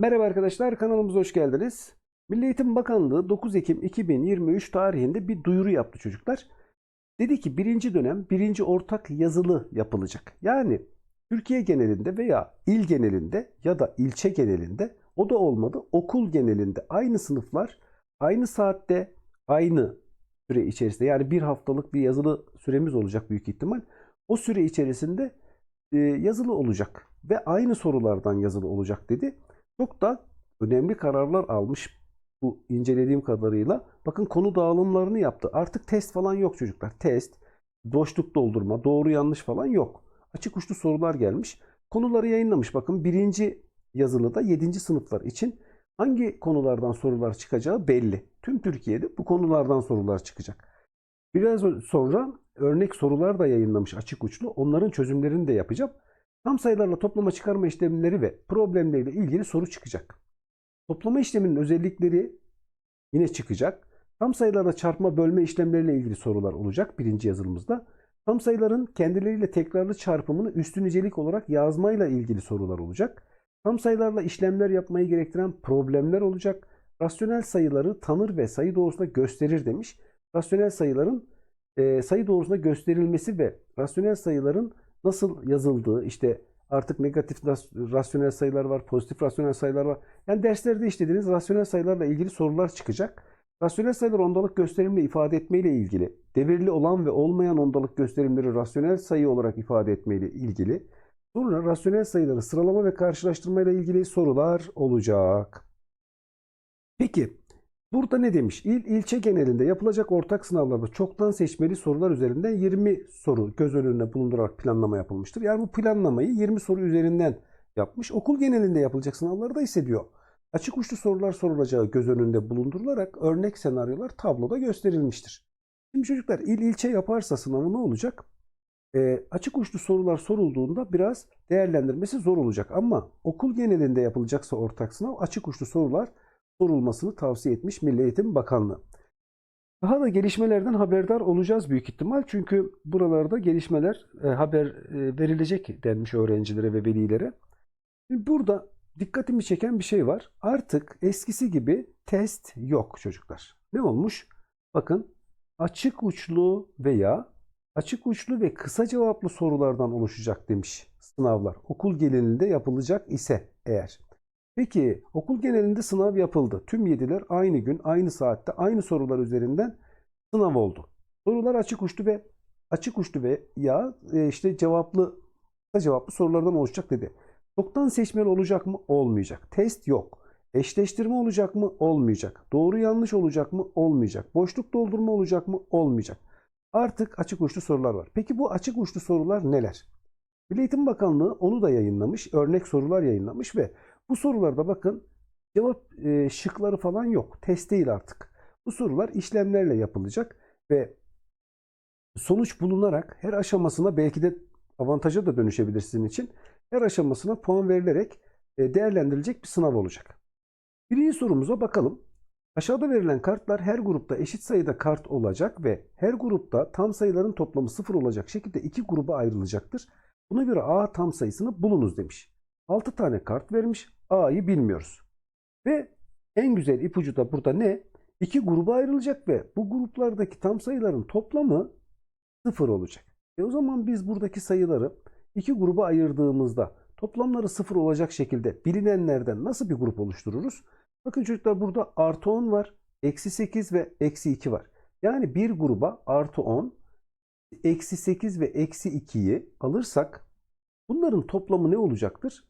Merhaba arkadaşlar kanalımıza hoş geldiniz. Milli Eğitim Bakanlığı 9 Ekim 2023 tarihinde bir duyuru yaptı çocuklar. Dedi ki birinci dönem birinci ortak yazılı yapılacak. Yani Türkiye genelinde veya il genelinde ya da ilçe genelinde o da olmadı okul genelinde aynı sınıflar aynı saatte aynı süre içerisinde yani bir haftalık bir yazılı süremiz olacak büyük ihtimal. O süre içerisinde yazılı olacak ve aynı sorulardan yazılı olacak dedi. Çok da önemli kararlar almış bu incelediğim kadarıyla. Bakın konu dağılımlarını yaptı. Artık test falan yok çocuklar. Test, boşluk doldurma, doğru yanlış falan yok. Açık uçlu sorular gelmiş. Konuları yayınlamış. Bakın birinci yazılıda 7. sınıflar için hangi konulardan sorular çıkacağı belli. Tüm Türkiye'de bu konulardan sorular çıkacak. Biraz sonra örnek sorular da yayınlamış açık uçlu. Onların çözümlerini de yapacağım. Tam sayılarla toplama çıkarma işlemleri ve problemleriyle ilgili soru çıkacak. Toplama işleminin özellikleri yine çıkacak. Tam sayılarla çarpma bölme işlemleriyle ilgili sorular olacak birinci yazılımızda. Tam sayıların kendileriyle tekrarlı çarpımını üstü nicelik olarak yazmayla ilgili sorular olacak. Tam sayılarla işlemler yapmayı gerektiren problemler olacak. Rasyonel sayıları tanır ve sayı doğrusunda gösterir demiş. Rasyonel sayıların e, sayı doğrusunda gösterilmesi ve rasyonel sayıların nasıl yazıldığı işte artık negatif rasyonel sayılar var, pozitif rasyonel sayılar var. Yani derslerde işlediğiniz rasyonel sayılarla ilgili sorular çıkacak. Rasyonel sayılar ondalık gösterimle ifade etmeyle ilgili, devirli olan ve olmayan ondalık gösterimleri rasyonel sayı olarak ifade etmeyle ilgili. Sonra rasyonel sayıları sıralama ve karşılaştırmayla ilgili sorular olacak. Peki Burada ne demiş? İl, ilçe genelinde yapılacak ortak sınavlarda çoktan seçmeli sorular üzerinden 20 soru göz önünde bulundurarak planlama yapılmıştır. Yani bu planlamayı 20 soru üzerinden yapmış. Okul genelinde yapılacak sınavlarda ise diyor. Açık uçlu sorular sorulacağı göz önünde bulundurularak örnek senaryolar tabloda gösterilmiştir. Şimdi çocuklar il ilçe yaparsa sınavı ne olacak? E, açık uçlu sorular sorulduğunda biraz değerlendirmesi zor olacak. Ama okul genelinde yapılacaksa ortak sınav açık uçlu sorular sorulmasını tavsiye etmiş Milli Eğitim Bakanlığı. Daha da gelişmelerden haberdar olacağız büyük ihtimal. Çünkü buralarda gelişmeler e, haber e, verilecek denmiş öğrencilere ve velilere. Burada dikkatimi çeken bir şey var. Artık eskisi gibi test yok çocuklar. Ne olmuş? Bakın açık uçlu veya açık uçlu ve kısa cevaplı sorulardan oluşacak demiş sınavlar. Okul genelinde yapılacak ise eğer. Peki okul genelinde sınav yapıldı. Tüm yediler aynı gün, aynı saatte, aynı sorular üzerinden sınav oldu. Sorular açık uçlu ve açık uçlu ve ya e, işte cevaplı cevaplı sorulardan oluşacak dedi. Çoktan seçmeli olacak mı? Olmayacak. Test yok. Eşleştirme olacak mı? Olmayacak. Doğru yanlış olacak mı? Olmayacak. Boşluk doldurma olacak mı? Olmayacak. Artık açık uçlu sorular var. Peki bu açık uçlu sorular neler? Milli Eğitim Bakanlığı onu da yayınlamış. Örnek sorular yayınlamış ve bu sorularda bakın cevap e, şıkları falan yok. Test değil artık. Bu sorular işlemlerle yapılacak ve sonuç bulunarak her aşamasına belki de avantaja da dönüşebilir sizin için. Her aşamasına puan verilerek e, değerlendirilecek bir sınav olacak. Birinci sorumuza bakalım. Aşağıda verilen kartlar her grupta eşit sayıda kart olacak ve her grupta tam sayıların toplamı sıfır olacak şekilde iki gruba ayrılacaktır. Buna göre A tam sayısını bulunuz demiş. 6 tane kart vermiş. A'yı bilmiyoruz. Ve en güzel ipucu da burada ne? İki gruba ayrılacak ve bu gruplardaki tam sayıların toplamı sıfır olacak. E o zaman biz buradaki sayıları iki gruba ayırdığımızda toplamları sıfır olacak şekilde bilinenlerden nasıl bir grup oluştururuz? Bakın çocuklar burada artı 10 var, eksi 8 ve eksi 2 var. Yani bir gruba artı 10, eksi 8 ve eksi 2'yi alırsak bunların toplamı ne olacaktır?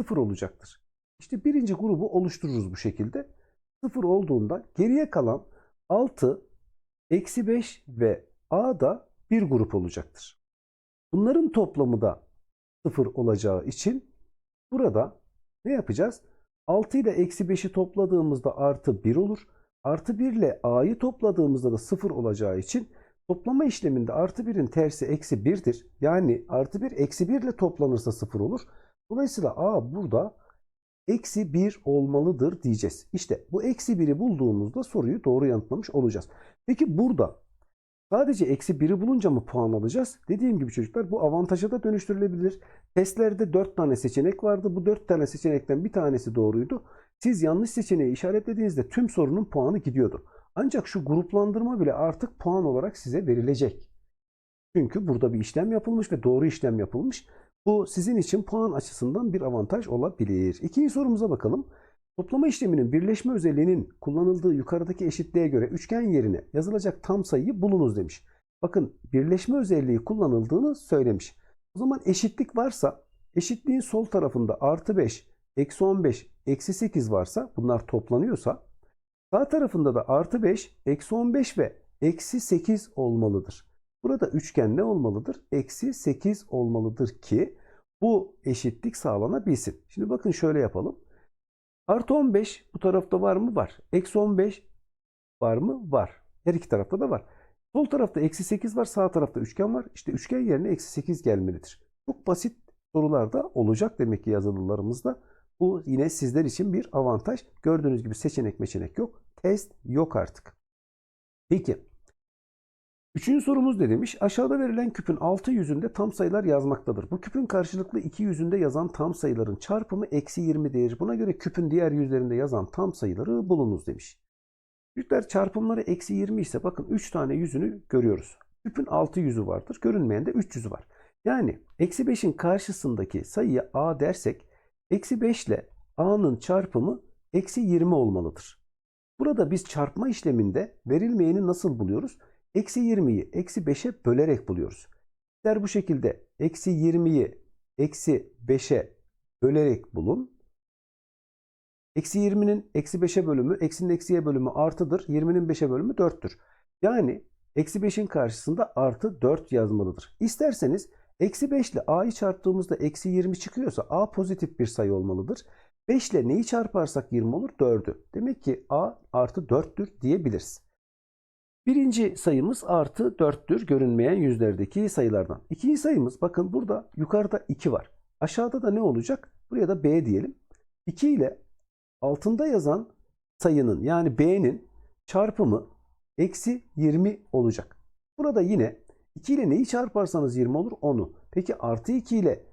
Sıfır olacaktır. İşte birinci grubu oluştururuz bu şekilde. Sıfır olduğunda geriye kalan 6, eksi 5 ve A da bir grup olacaktır. Bunların toplamı da sıfır olacağı için burada ne yapacağız? 6 ile eksi 5'i topladığımızda artı 1 olur. Artı 1 ile A'yı topladığımızda da 0 olacağı için toplama işleminde artı 1'in tersi eksi 1'dir. Yani artı 1 eksi 1 ile toplanırsa 0 olur. Dolayısıyla A burada eksi 1 olmalıdır diyeceğiz. İşte bu eksi 1'i bulduğumuzda soruyu doğru yanıtlamış olacağız. Peki burada Sadece eksi 1'i bulunca mı puan alacağız? Dediğim gibi çocuklar bu avantaja da dönüştürülebilir. Testlerde 4 tane seçenek vardı. Bu 4 tane seçenekten bir tanesi doğruydu. Siz yanlış seçeneği işaretlediğinizde tüm sorunun puanı gidiyordu. Ancak şu gruplandırma bile artık puan olarak size verilecek. Çünkü burada bir işlem yapılmış ve doğru işlem yapılmış. Bu sizin için puan açısından bir avantaj olabilir. İkinci sorumuza bakalım. Toplama işleminin birleşme özelliğinin kullanıldığı yukarıdaki eşitliğe göre üçgen yerine yazılacak tam sayıyı bulunuz demiş. Bakın birleşme özelliği kullanıldığını söylemiş. O zaman eşitlik varsa eşitliğin sol tarafında artı 5, eksi 15, eksi 8 varsa bunlar toplanıyorsa sağ tarafında da artı 5, eksi 15 ve eksi 8 olmalıdır. Burada üçgen ne olmalıdır? Eksi 8 olmalıdır ki bu eşitlik sağlanabilsin. Şimdi bakın şöyle yapalım. Artı 15 bu tarafta var mı? Var. Eksi 15 var mı? Var. Her iki tarafta da var. Sol tarafta eksi 8 var. Sağ tarafta üçgen var. İşte üçgen yerine eksi 8 gelmelidir. Çok basit sorularda olacak demek ki yazılılarımızda. Bu yine sizler için bir avantaj. Gördüğünüz gibi seçenek meçenek yok. Test yok artık. Peki. Üçüncü sorumuz ne demiş? Aşağıda verilen küpün altı yüzünde tam sayılar yazmaktadır. Bu küpün karşılıklı iki yüzünde yazan tam sayıların çarpımı eksi 20'dir. Buna göre küpün diğer yüzlerinde yazan tam sayıları bulunuz demiş. Büyükler çarpımları eksi 20 ise bakın 3 tane yüzünü görüyoruz. Küpün 6 yüzü vardır. Görünmeyen de 3 yüzü var. Yani eksi 5'in karşısındaki sayıya a dersek eksi 5 ile a'nın çarpımı eksi 20 olmalıdır. Burada biz çarpma işleminde verilmeyeni nasıl buluyoruz? Eksi 20'yi eksi 5'e bölerek buluyoruz. Der bu şekilde eksi 20'yi eksi 5'e bölerek bulun. Eksi 20'nin eksi 5'e bölümü, eksinin eksiye bölümü artıdır. 20'nin 5'e bölümü 4'tür. Yani eksi 5'in karşısında artı 4 yazmalıdır. İsterseniz eksi 5 ile a'yı çarptığımızda eksi 20 çıkıyorsa a pozitif bir sayı olmalıdır. 5 ile neyi çarparsak 20 olur? 4'ü. Demek ki a artı 4'tür diyebiliriz. Birinci sayımız artı 4'tür görünmeyen yüzlerdeki sayılardan. İkinci sayımız bakın burada yukarıda 2 var. Aşağıda da ne olacak? Buraya da b diyelim. 2 ile altında yazan sayının yani b'nin çarpımı eksi 20 olacak. Burada yine 2 ile neyi çarparsanız 20 olur? 10'u. Peki artı 2 ile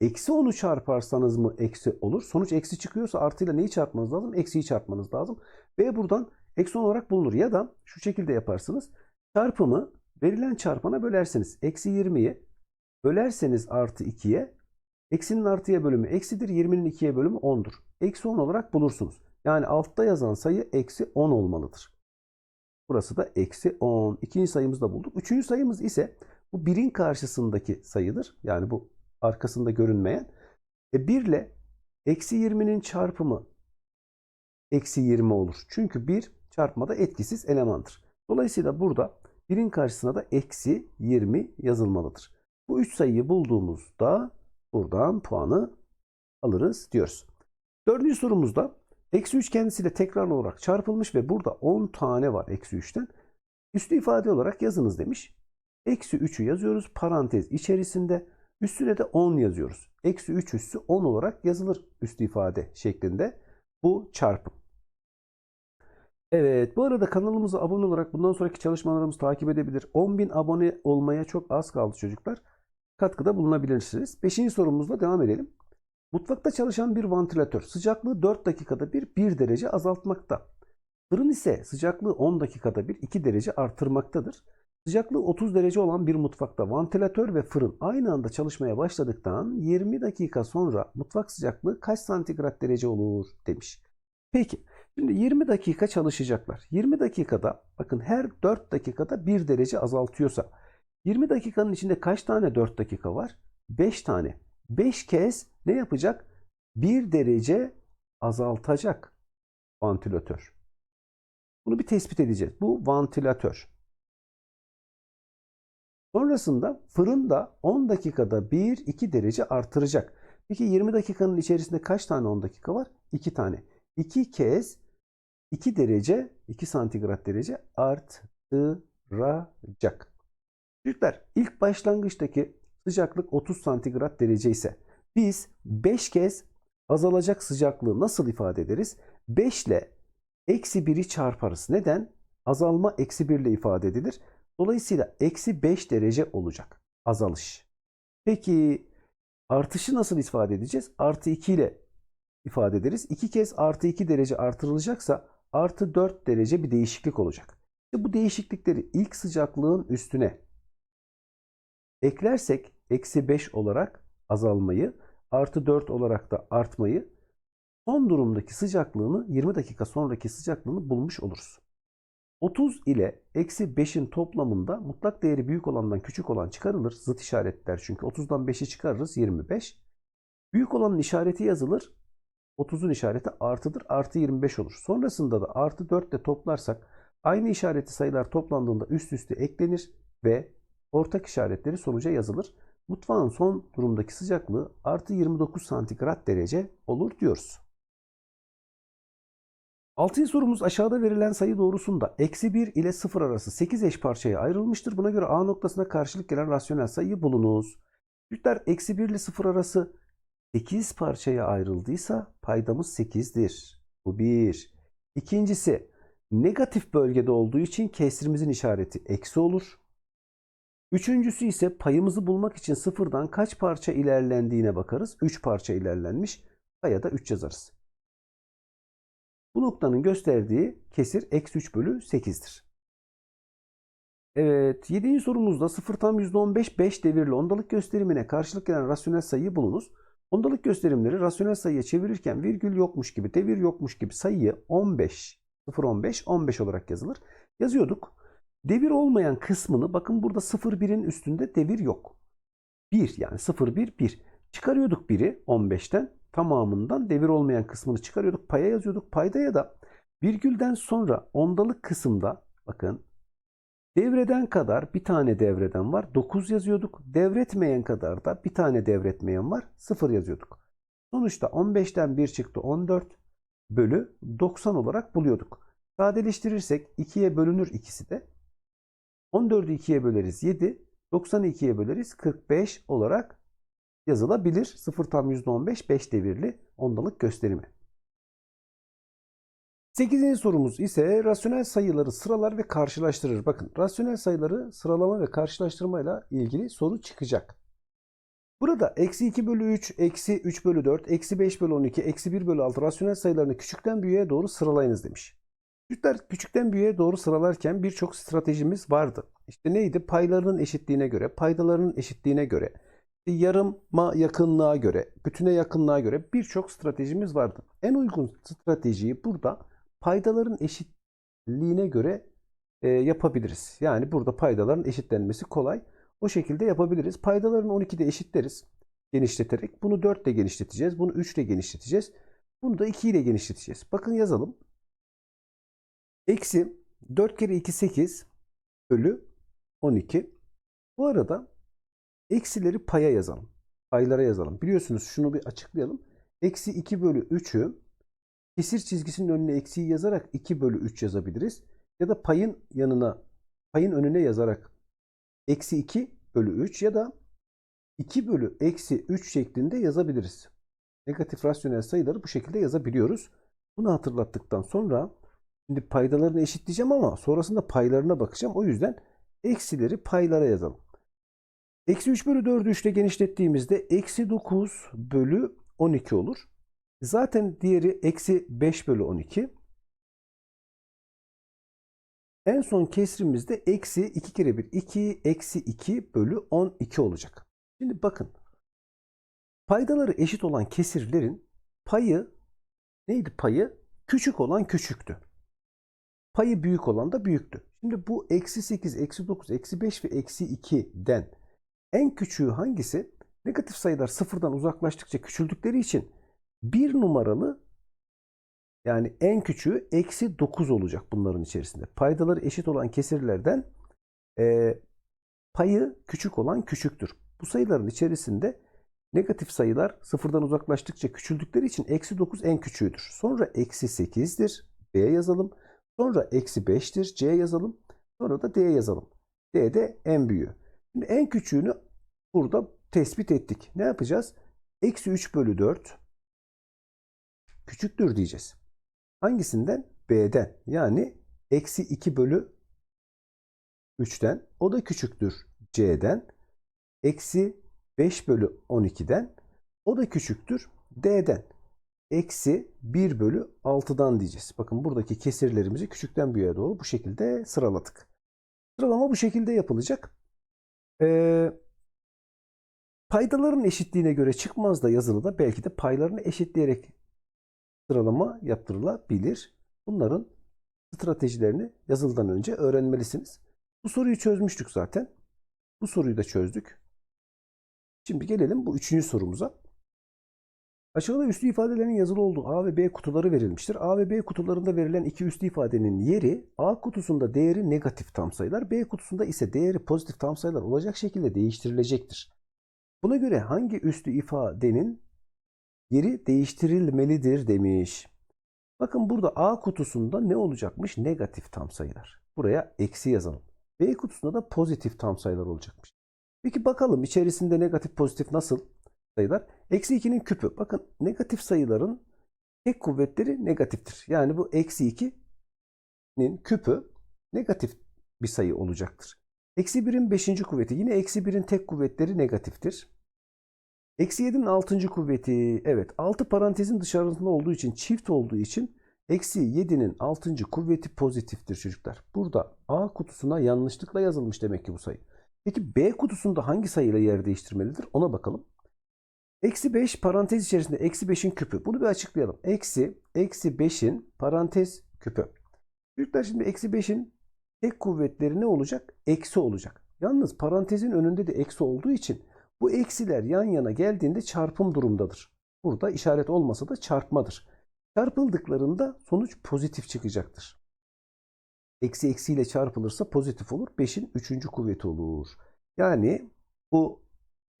eksi 10'u çarparsanız mı eksi olur? Sonuç eksi çıkıyorsa artıyla neyi çarpmanız lazım? Eksiyi çarpmanız lazım. B buradan eksi 10 olarak bulunur. Ya da şu şekilde yaparsınız. Çarpımı verilen çarpana bölersiniz. Eksi 20'yi bölerseniz artı 2'ye eksinin artıya bölümü eksidir. 20'nin 2'ye bölümü 10'dur. Eksi 10 olarak bulursunuz. Yani altta yazan sayı eksi 10 olmalıdır. Burası da eksi 10. İkinci sayımızı da bulduk. Üçüncü sayımız ise bu birin karşısındaki sayıdır. Yani bu arkasında görünmeyen. E 1 ile eksi 20'nin çarpımı eksi 20 olur. Çünkü 1 çarpmada etkisiz elemandır. Dolayısıyla burada 1'in karşısına da eksi 20 yazılmalıdır. Bu 3 sayıyı bulduğumuzda buradan puanı alırız diyoruz. Dördüncü sorumuzda eksi 3 kendisiyle tekrarlı olarak çarpılmış ve burada 10 tane var eksi 3'ten. Üstü ifade olarak yazınız demiş. Eksi 3'ü yazıyoruz parantez içerisinde. Üstüne de 10 yazıyoruz. Eksi 3 üssü 10 olarak yazılır üstü ifade şeklinde bu çarpım. Evet bu arada kanalımıza abone olarak bundan sonraki çalışmalarımızı takip edebilir. 10.000 abone olmaya çok az kaldı çocuklar. Katkıda bulunabilirsiniz. Beşinci sorumuzla devam edelim. Mutfakta çalışan bir vantilatör sıcaklığı 4 dakikada bir 1 derece azaltmakta. Fırın ise sıcaklığı 10 dakikada bir 2 derece artırmaktadır. Sıcaklığı 30 derece olan bir mutfakta vantilatör ve fırın aynı anda çalışmaya başladıktan 20 dakika sonra mutfak sıcaklığı kaç santigrat derece olur demiş. Peki şimdi 20 dakika çalışacaklar. 20 dakikada bakın her 4 dakikada 1 derece azaltıyorsa 20 dakikanın içinde kaç tane 4 dakika var? 5 tane. 5 kez ne yapacak? 1 derece azaltacak vantilatör. Bunu bir tespit edeceğiz. Bu vantilatör. Sonrasında fırın da 10 dakikada 1-2 derece artıracak. Peki 20 dakikanın içerisinde kaç tane 10 dakika var? 2 tane. 2 kez 2 derece 2 santigrat derece artıracak. Çocuklar ilk başlangıçtaki sıcaklık 30 santigrat derece ise biz 5 kez azalacak sıcaklığı nasıl ifade ederiz? 5 ile eksi 1'i çarparız. Neden? Azalma eksi 1 ile ifade edilir. Dolayısıyla eksi 5 derece olacak azalış. Peki artışı nasıl ifade edeceğiz? Artı 2 ile ifade ederiz. 2 kez artı 2 derece artırılacaksa artı 4 derece bir değişiklik olacak. İşte bu değişiklikleri ilk sıcaklığın üstüne eklersek eksi 5 olarak azalmayı artı 4 olarak da artmayı son durumdaki sıcaklığını 20 dakika sonraki sıcaklığını bulmuş oluruz. 30 ile eksi 5'in toplamında mutlak değeri büyük olandan küçük olan çıkarılır. Zıt işaretler çünkü 30'dan 5'i çıkarırız 25. Büyük olanın işareti yazılır. 30'un işareti artıdır. Artı 25 olur. Sonrasında da artı 4 ile toplarsak aynı işareti sayılar toplandığında üst üste eklenir ve ortak işaretleri sonuca yazılır. Mutfağın son durumdaki sıcaklığı artı 29 santigrat derece olur diyoruz. Altıncı sorumuz aşağıda verilen sayı doğrusunda eksi 1 ile 0 arası 8 eş parçaya ayrılmıştır. Buna göre A noktasına karşılık gelen rasyonel sayıyı bulunuz. Çocuklar eksi 1 ile 0 arası 8 parçaya ayrıldıysa paydamız 8'dir. Bu bir. İkincisi negatif bölgede olduğu için kesrimizin işareti eksi olur. Üçüncüsü ise payımızı bulmak için sıfırdan kaç parça ilerlendiğine bakarız. 3 parça ilerlenmiş. Paya da 3 yazarız. Bu noktanın gösterdiği kesir eksi 3 bölü 8'dir. Evet, 7. sorumuzda 0 tam %15 5 devirli ondalık gösterimine karşılık gelen rasyonel sayıyı bulunuz. Ondalık gösterimleri rasyonel sayıya çevirirken virgül yokmuş gibi, devir yokmuş gibi sayıyı 15, 0 15, 15 olarak yazılır. Yazıyorduk. Devir olmayan kısmını bakın burada 0 1'in üstünde devir yok. 1 yani 0 1 1. Çıkarıyorduk 1'i 15'ten tamamından devir olmayan kısmını çıkarıyorduk. Paya yazıyorduk. Paydaya da virgülden sonra ondalık kısımda bakın devreden kadar bir tane devreden var. 9 yazıyorduk. Devretmeyen kadar da bir tane devretmeyen var. 0 yazıyorduk. Sonuçta 15'ten 1 çıktı 14 bölü 90 olarak buluyorduk. Sadeleştirirsek 2'ye bölünür ikisi de. 14'ü 2'ye böleriz 7. 90'ı 2'ye böleriz 45 olarak yazılabilir. 0 tam %15 5 devirli ondalık gösterimi. 8. sorumuz ise rasyonel sayıları sıralar ve karşılaştırır. Bakın rasyonel sayıları sıralama ve karşılaştırmayla ilgili soru çıkacak. Burada eksi 2 bölü 3, eksi 3 bölü 4, eksi 5 bölü 12, eksi 1 bölü 6 rasyonel sayılarını küçükten büyüğe doğru sıralayınız demiş. Çocuklar küçükten büyüğe doğru sıralarken birçok stratejimiz vardı. İşte neydi? Paylarının eşitliğine göre, paydalarının eşitliğine göre, yarıma yakınlığa göre, bütüne yakınlığa göre birçok stratejimiz vardı. En uygun stratejiyi burada paydaların eşitliğine göre e, yapabiliriz. Yani burada paydaların eşitlenmesi kolay. O şekilde yapabiliriz. Paydaların 12'de eşitleriz. Genişleterek. Bunu 4 ile genişleteceğiz. Bunu 3 ile genişleteceğiz. Bunu da 2 ile genişleteceğiz. Bakın yazalım. Eksi 4 kere 2 8 bölü 12. Bu arada eksileri paya yazalım. Paylara yazalım. Biliyorsunuz şunu bir açıklayalım. Eksi 2 bölü 3'ü kesir çizgisinin önüne eksiği yazarak 2 bölü 3 yazabiliriz. Ya da payın yanına payın önüne yazarak eksi 2 bölü 3 ya da 2 bölü eksi 3 şeklinde yazabiliriz. Negatif rasyonel sayıları bu şekilde yazabiliyoruz. Bunu hatırlattıktan sonra şimdi paydalarını eşitleyeceğim ama sonrasında paylarına bakacağım. O yüzden eksileri paylara yazalım. Eksi 3 bölü 4'ü 3 ile genişlettiğimizde eksi 9 bölü 12 olur. Zaten diğeri eksi 5 bölü 12. En son kesrimizde eksi 2 kere 1 2 eksi 2 bölü 12 olacak. Şimdi bakın. Paydaları eşit olan kesirlerin payı neydi payı? Küçük olan küçüktü. Payı büyük olan da büyüktü. Şimdi bu eksi 8, eksi 9, eksi 5 ve eksi 2'den en küçüğü hangisi? Negatif sayılar sıfırdan uzaklaştıkça küçüldükleri için bir numaralı yani en küçüğü eksi 9 olacak bunların içerisinde. Paydaları eşit olan kesirlerden e, payı küçük olan küçüktür. Bu sayıların içerisinde negatif sayılar sıfırdan uzaklaştıkça küçüldükleri için eksi 9 en küçüğüdür. Sonra eksi 8'dir. B yazalım. Sonra eksi 5'tir. C yazalım. Sonra da D yazalım. D de en büyüğü. Şimdi en küçüğünü burada tespit ettik. Ne yapacağız? Eksi 3 bölü 4 küçüktür diyeceğiz. Hangisinden? B'den. Yani eksi 2 bölü 3'ten. O da küçüktür c'den. Eksi 5 bölü 12'den. O da küçüktür d'den. Eksi 1 bölü 6'dan diyeceğiz. Bakın buradaki kesirlerimizi küçükten büyüğe doğru bu şekilde sıraladık. Sıralama bu şekilde yapılacak. Ee, paydaların eşitliğine göre çıkmaz da yazılıda belki de paylarını eşitleyerek sıralama yaptırılabilir. Bunların stratejilerini yazılıdan önce öğrenmelisiniz. Bu soruyu çözmüştük zaten. Bu soruyu da çözdük. Şimdi gelelim bu üçüncü sorumuza. Aşağıda üslü ifadelerin yazılı olduğu A ve B kutuları verilmiştir. A ve B kutularında verilen iki üslü ifadenin yeri A kutusunda değeri negatif tam sayılar, B kutusunda ise değeri pozitif tam sayılar olacak şekilde değiştirilecektir. Buna göre hangi üslü ifadenin yeri değiştirilmelidir demiş. Bakın burada A kutusunda ne olacakmış? Negatif tam sayılar. Buraya eksi yazalım. B kutusunda da pozitif tam sayılar olacakmış. Peki bakalım içerisinde negatif pozitif nasıl sayılar? Eksi 2'nin küpü. Bakın negatif sayıların tek kuvvetleri negatiftir. Yani bu eksi 2'nin küpü negatif bir sayı olacaktır. Eksi 1'in 5. kuvveti. Yine eksi 1'in tek kuvvetleri negatiftir. Eksi 7'nin 6. kuvveti. Evet 6 parantezin dışarısında olduğu için çift olduğu için eksi 7'nin 6. kuvveti pozitiftir çocuklar. Burada A kutusuna yanlışlıkla yazılmış demek ki bu sayı. Peki B kutusunda hangi sayıyla yer değiştirmelidir? Ona bakalım. Eksi 5 parantez içerisinde eksi 5'in küpü. Bunu bir açıklayalım. Eksi, eksi 5'in parantez küpü. Çocuklar şimdi eksi 5'in tek kuvvetleri ne olacak? Eksi olacak. Yalnız parantezin önünde de eksi olduğu için bu eksiler yan yana geldiğinde çarpım durumdadır. Burada işaret olmasa da çarpmadır. Çarpıldıklarında sonuç pozitif çıkacaktır. Eksi eksiyle çarpılırsa pozitif olur. 5'in 3. kuvveti olur. Yani bu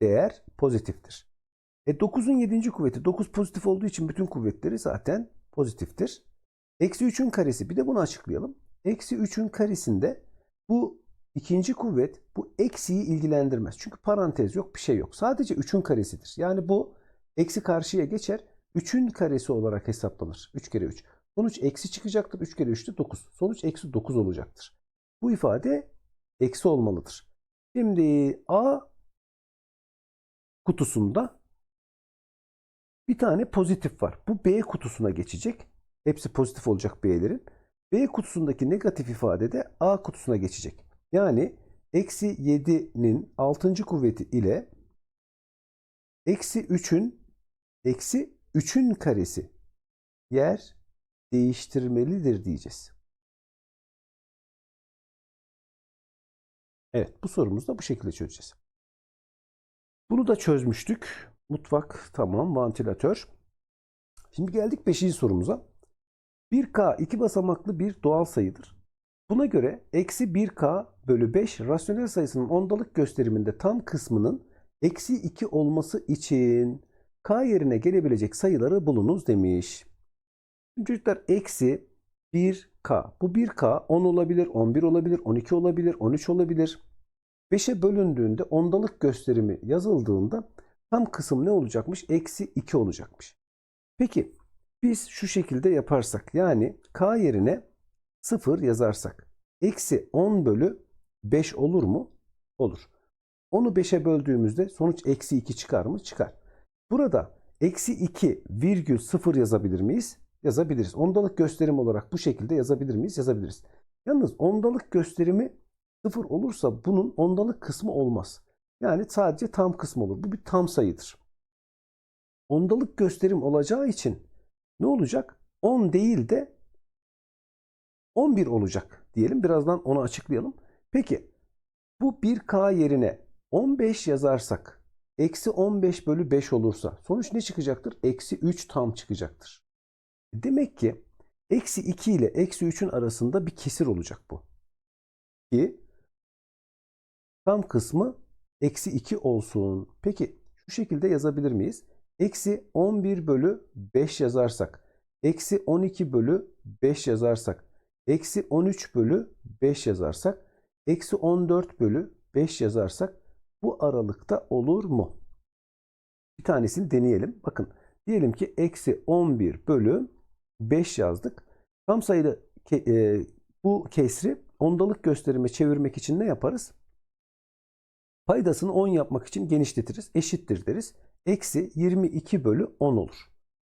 değer pozitiftir. E 9'un 7. kuvveti 9 pozitif olduğu için bütün kuvvetleri zaten pozitiftir. Eksi 3'ün karesi bir de bunu açıklayalım. Eksi 3'ün karesinde bu ikinci kuvvet bu eksiyi ilgilendirmez. Çünkü parantez yok bir şey yok. Sadece 3'ün karesidir. Yani bu eksi karşıya geçer. 3'ün karesi olarak hesaplanır. 3 kere 3. Sonuç eksi çıkacaktır. 3 kere 3 de 9. Sonuç eksi 9 olacaktır. Bu ifade eksi olmalıdır. Şimdi A kutusunda bir tane pozitif var. Bu B kutusuna geçecek. Hepsi pozitif olacak B'lerin. B kutusundaki negatif ifade de A kutusuna geçecek. Yani eksi 7'nin 6. kuvveti ile eksi 3'ün eksi 3'ün karesi yer değiştirmelidir diyeceğiz. Evet bu sorumuzu da bu şekilde çözeceğiz. Bunu da çözmüştük. Mutfak tamam vantilatör. Şimdi geldik 5. sorumuza. 1K iki basamaklı bir doğal sayıdır. Buna göre eksi 1K bölü 5 rasyonel sayısının ondalık gösteriminde tam kısmının eksi 2 olması için K yerine gelebilecek sayıları bulunuz demiş. Çocuklar eksi 1K. Bu 1K 10 olabilir, 11 olabilir, 12 olabilir, 13 olabilir. 5'e bölündüğünde ondalık gösterimi yazıldığında tam kısım ne olacakmış? Eksi 2 olacakmış. Peki biz şu şekilde yaparsak yani K yerine 0 yazarsak eksi 10 bölü 5 olur mu? Olur. Onu 5'e böldüğümüzde sonuç eksi 2 çıkar mı? Çıkar. Burada eksi 2 virgül 0 yazabilir miyiz? Yazabiliriz. Ondalık gösterim olarak bu şekilde yazabilir miyiz? Yazabiliriz. Yalnız ondalık gösterimi 0 olursa bunun ondalık kısmı olmaz. Yani sadece tam kısmı olur. Bu bir tam sayıdır. Ondalık gösterim olacağı için ne olacak? 10 değil de 11 olacak diyelim. Birazdan onu açıklayalım. Peki bu 1K yerine 15 yazarsak eksi 15 bölü 5 olursa sonuç ne çıkacaktır? Eksi 3 tam çıkacaktır. Demek ki eksi 2 ile eksi 3'ün arasında bir kesir olacak bu. Ki tam kısmı eksi 2 olsun. Peki şu şekilde yazabilir miyiz? Eksi 11 bölü 5 yazarsak, eksi 12 bölü 5 yazarsak, eksi 13 bölü 5 yazarsak, eksi 14 bölü 5 yazarsak bu aralıkta olur mu? Bir tanesini deneyelim. Bakın diyelim ki eksi 11 bölü 5 yazdık. Tam sayılı ke, e, bu kesri ondalık gösterime çevirmek için ne yaparız? Paydasını 10 yapmak için genişletiriz. Eşittir deriz. Eksi 22 bölü 10 olur.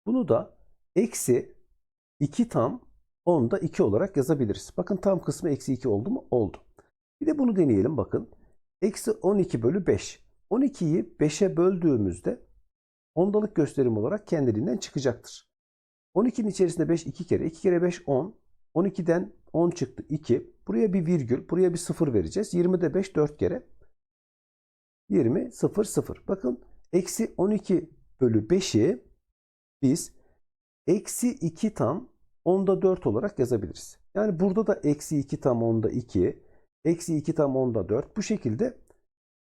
Bunu da eksi 2 tam 10'da 2 olarak yazabiliriz. Bakın tam kısmı eksi 2 oldu mu? Oldu. Bir de bunu deneyelim bakın. Eksi 12 bölü 5. 12'yi 5'e böldüğümüzde ondalık gösterim olarak kendiliğinden çıkacaktır. 12'nin içerisinde 5 2 kere. 2 kere 5 10. 12'den 10 çıktı 2. Buraya bir virgül. Buraya bir 0 vereceğiz. 20'de 5 4 kere. 20 0 0. Bakın eksi 12 bölü 5'i biz eksi 2 tam onda 4 olarak yazabiliriz. Yani burada da eksi 2 tam onda 2. Eksi 2 tam onda 4. Bu şekilde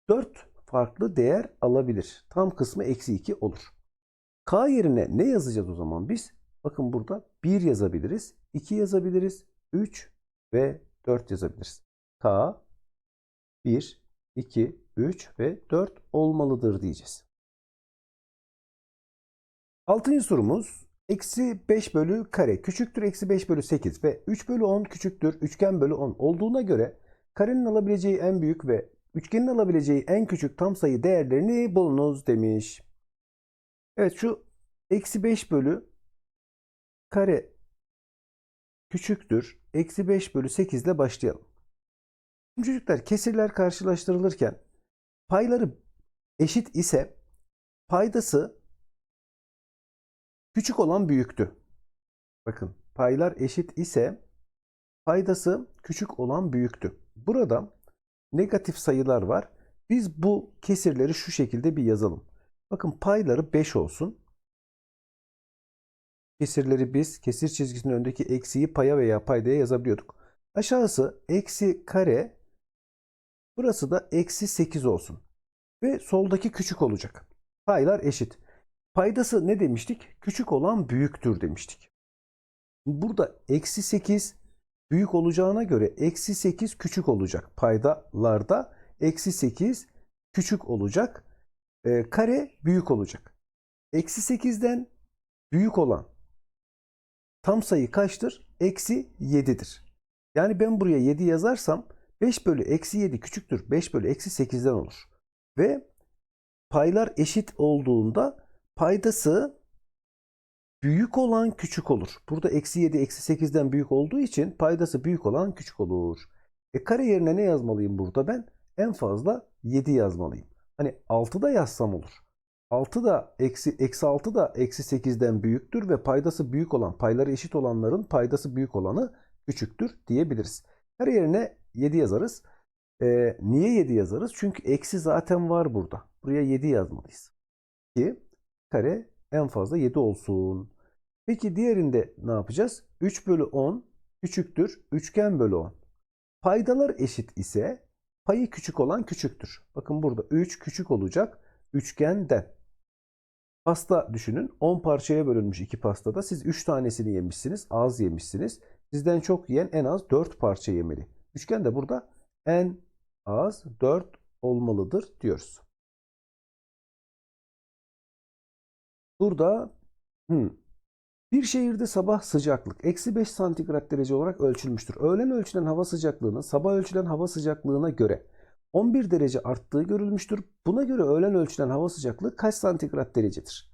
4 farklı değer alabilir. Tam kısmı eksi 2 olur. K yerine ne yazacağız o zaman biz? Bakın burada 1 yazabiliriz, 2 yazabiliriz, 3 ve 4 yazabiliriz. K 1, 2, 3 ve 4 olmalıdır diyeceğiz. Altıncı sorumuz eksi 5 bölü kare küçüktür eksi 5 bölü 8 ve 3 bölü 10 küçüktür üçgen bölü 10 olduğuna göre karenin alabileceği en büyük ve üçgenin alabileceği en küçük tam sayı değerlerini bulunuz demiş. Evet şu eksi 5 bölü kare küçüktür eksi 5 bölü 8 ile başlayalım. Şimdi çocuklar kesirler karşılaştırılırken payları eşit ise paydası küçük olan büyüktü. Bakın paylar eşit ise paydası küçük olan büyüktü. Burada negatif sayılar var. Biz bu kesirleri şu şekilde bir yazalım. Bakın payları 5 olsun. Kesirleri biz kesir çizgisinin önündeki eksiği paya veya paydaya yazabiliyorduk. Aşağısı eksi kare burası da eksi 8 olsun. Ve soldaki küçük olacak. Paylar eşit. Paydası ne demiştik? Küçük olan büyüktür demiştik. Burada eksi 8 büyük olacağına göre eksi 8 küçük olacak. Paydalarda eksi 8 küçük olacak. E, kare büyük olacak. Eksi 8'den büyük olan tam sayı kaçtır? Eksi 7'dir. Yani ben buraya 7 yazarsam 5 bölü eksi 7 küçüktür. 5 bölü eksi 8'den olur. Ve paylar eşit olduğunda paydası büyük olan küçük olur. Burada eksi 7 eksi 8'den büyük olduğu için paydası büyük olan küçük olur. E kare yerine ne yazmalıyım burada ben? En fazla 7 yazmalıyım. Hani 6 da yazsam olur. 6 da eksi, eksi 6 da eksi 8'den büyüktür ve paydası büyük olan, payları eşit olanların paydası büyük olanı küçüktür diyebiliriz. Kare yerine 7 yazarız. E, niye 7 yazarız? Çünkü eksi zaten var burada. Buraya 7 yazmalıyız. Ki kare en fazla 7 olsun. Peki diğerinde ne yapacağız? 3 bölü 10 küçüktür. Üçgen bölü 10. Paydalar eşit ise payı küçük olan küçüktür. Bakın burada 3 küçük olacak üçgenden. Pasta düşünün. 10 parçaya bölünmüş iki pastada. Siz 3 tanesini yemişsiniz. Az yemişsiniz. Sizden çok yiyen en az 4 parça yemeli. Üçgen de burada en az 4 olmalıdır diyoruz. Burada hmm, bir şehirde sabah sıcaklık eksi 5 santigrat derece olarak ölçülmüştür. Öğlen ölçülen hava sıcaklığının sabah ölçülen hava sıcaklığına göre 11 derece arttığı görülmüştür. Buna göre öğlen ölçülen hava sıcaklığı kaç santigrat derecedir?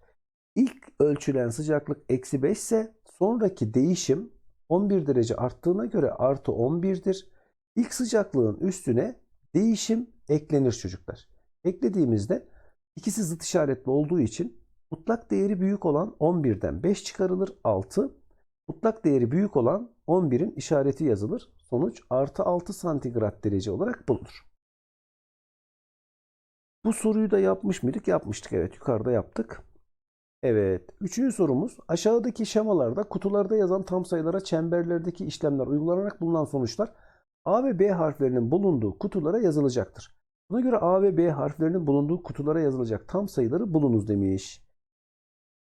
İlk ölçülen sıcaklık eksi 5 ise sonraki değişim 11 derece arttığına göre artı 11'dir. İlk sıcaklığın üstüne değişim eklenir çocuklar. Eklediğimizde ikisi zıt işaretli olduğu için mutlak değeri büyük olan 11'den 5 çıkarılır 6. Mutlak değeri büyük olan 11'in işareti yazılır. Sonuç artı 6 santigrat derece olarak bulunur. Bu soruyu da yapmış mıydık? Yapmıştık evet yukarıda yaptık. Evet. Üçüncü sorumuz aşağıdaki şemalarda kutularda yazan tam sayılara çemberlerdeki işlemler uygulanarak bulunan sonuçlar A ve B harflerinin bulunduğu kutulara yazılacaktır. Buna göre A ve B harflerinin bulunduğu kutulara yazılacak tam sayıları bulunuz demiş.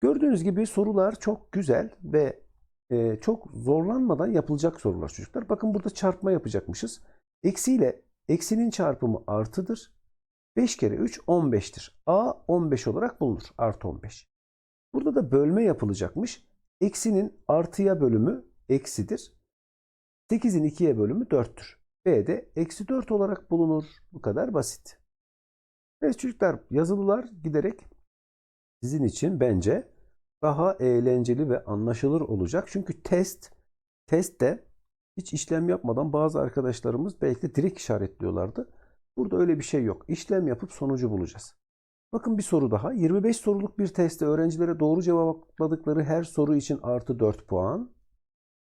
Gördüğünüz gibi sorular çok güzel ve e, çok zorlanmadan yapılacak sorular çocuklar. Bakın burada çarpma yapacakmışız. Eksi ile eksinin çarpımı artıdır. 5 kere 3 15'tir. A 15 olarak bulunur. Artı 15. Burada da bölme yapılacakmış. Eksinin artıya bölümü eksidir. 8'in 2'ye bölümü 4'tür. B de eksi 4 olarak bulunur. Bu kadar basit. Evet çocuklar yazılılar giderek sizin için bence daha eğlenceli ve anlaşılır olacak. Çünkü test, testte hiç işlem yapmadan bazı arkadaşlarımız belki direkt işaretliyorlardı. Burada öyle bir şey yok. İşlem yapıp sonucu bulacağız. Bakın bir soru daha. 25 soruluk bir testte öğrencilere doğru cevapladıkları her soru için artı 4 puan,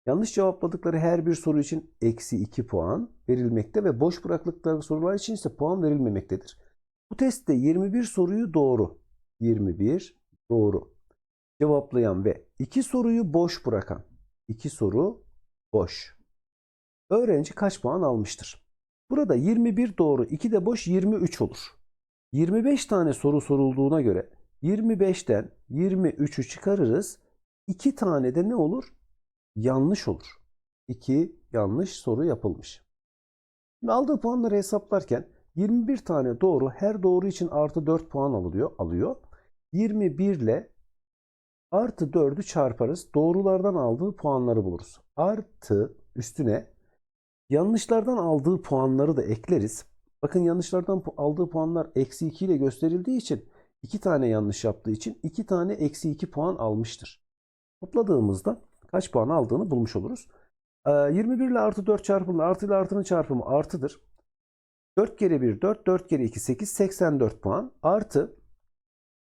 yanlış cevapladıkları her bir soru için eksi 2 puan verilmekte ve boş bıraktıkları sorular için ise puan verilmemektedir. Bu testte 21 soruyu doğru, 21 doğru cevaplayan ve 2 soruyu boş bırakan, 2 soru boş. Öğrenci kaç puan almıştır? Burada 21 doğru, 2 de boş 23 olur. 25 tane soru sorulduğuna göre 25'ten 23'ü çıkarırız. 2 tane de ne olur? Yanlış olur. 2 yanlış soru yapılmış. Şimdi aldığı puanları hesaplarken 21 tane doğru her doğru için artı 4 puan alıyor. alıyor. 21 ile artı 4'ü çarparız. Doğrulardan aldığı puanları buluruz. Artı üstüne yanlışlardan aldığı puanları da ekleriz. Bakın yanlışlardan aldığı puanlar eksi 2 ile gösterildiği için 2 tane yanlış yaptığı için 2 tane eksi 2 puan almıştır. Topladığımızda kaç puan aldığını bulmuş oluruz. Ee, 21 ile artı 4 çarpımı artı ile artının çarpımı artıdır. 4 kere 1 4, 4 kere 2 8, 84 puan. Artı,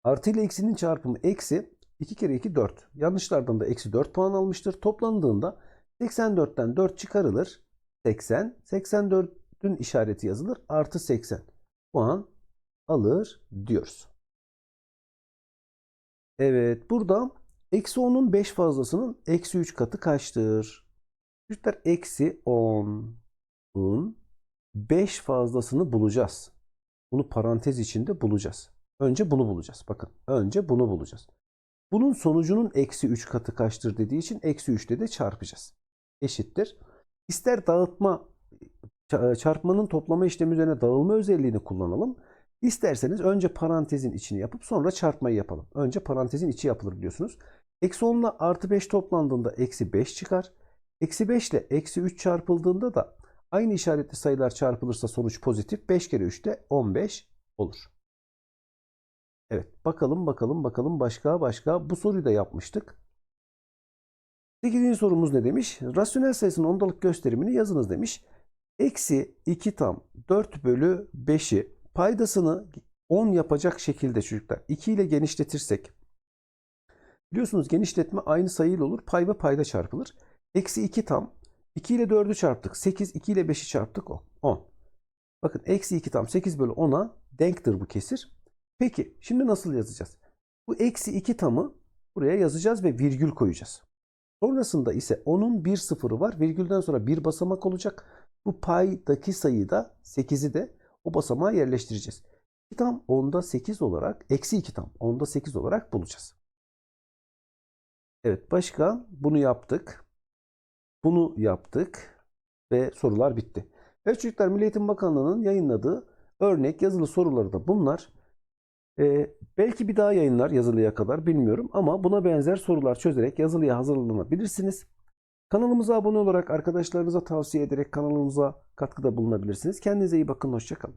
artı ile eksinin çarpımı eksi 2 kere 2 4. Yanlışlardan da eksi 4 puan almıştır. Toplandığında 84'ten 4 çıkarılır. 80. 84'ün işareti yazılır. Artı 80 puan alır diyoruz. Evet burada eksi 10'un 5 fazlasının eksi 3 katı kaçtır? Çocuklar eksi 10'un 5 fazlasını bulacağız. Bunu parantez içinde bulacağız. Önce bunu bulacağız. Bakın önce bunu bulacağız. Bunun sonucunun eksi 3 katı kaçtır dediği için eksi 3 ile de çarpacağız. Eşittir. İster dağıtma ça- çarpmanın toplama işlemi üzerine dağılma özelliğini kullanalım. İsterseniz önce parantezin içini yapıp sonra çarpmayı yapalım. Önce parantezin içi yapılır biliyorsunuz. Eksi 10 ile artı 5 toplandığında eksi 5 çıkar. Eksi 5 ile eksi 3 çarpıldığında da aynı işaretli sayılar çarpılırsa sonuç pozitif. 5 kere 3 de 15 olur. Evet bakalım bakalım bakalım başka başka bu soruyu da yapmıştık. 8. sorumuz ne demiş? Rasyonel sayısının ondalık gösterimini yazınız demiş. Eksi 2 tam 4 bölü 5'i paydasını 10 yapacak şekilde çocuklar 2 ile genişletirsek biliyorsunuz genişletme aynı sayıyla olur. Pay ve payda çarpılır. Eksi 2 tam 2 ile 4'ü çarptık. 8 2 ile 5'i çarptık 10. Bakın eksi 2 tam 8 bölü 10'a denktir bu kesir. Peki şimdi nasıl yazacağız? Bu eksi 2 tamı buraya yazacağız ve virgül koyacağız. Sonrasında ise onun bir sıfırı var. Virgülden sonra bir basamak olacak. Bu paydaki sayıda 8'i de o basamağa yerleştireceğiz. 2 tam 10'da 8 olarak eksi 2 tam 10'da 8 olarak bulacağız. Evet başka bunu yaptık. Bunu yaptık ve sorular bitti. Evet çocuklar Milli Eğitim Bakanlığı'nın yayınladığı örnek yazılı soruları da bunlar. Ee, belki bir daha yayınlar yazılıya kadar bilmiyorum ama buna benzer sorular çözerek yazılıya hazırlanabilirsiniz. Kanalımıza abone olarak arkadaşlarınıza tavsiye ederek kanalımıza katkıda bulunabilirsiniz. Kendinize iyi bakın, hoşçakalın.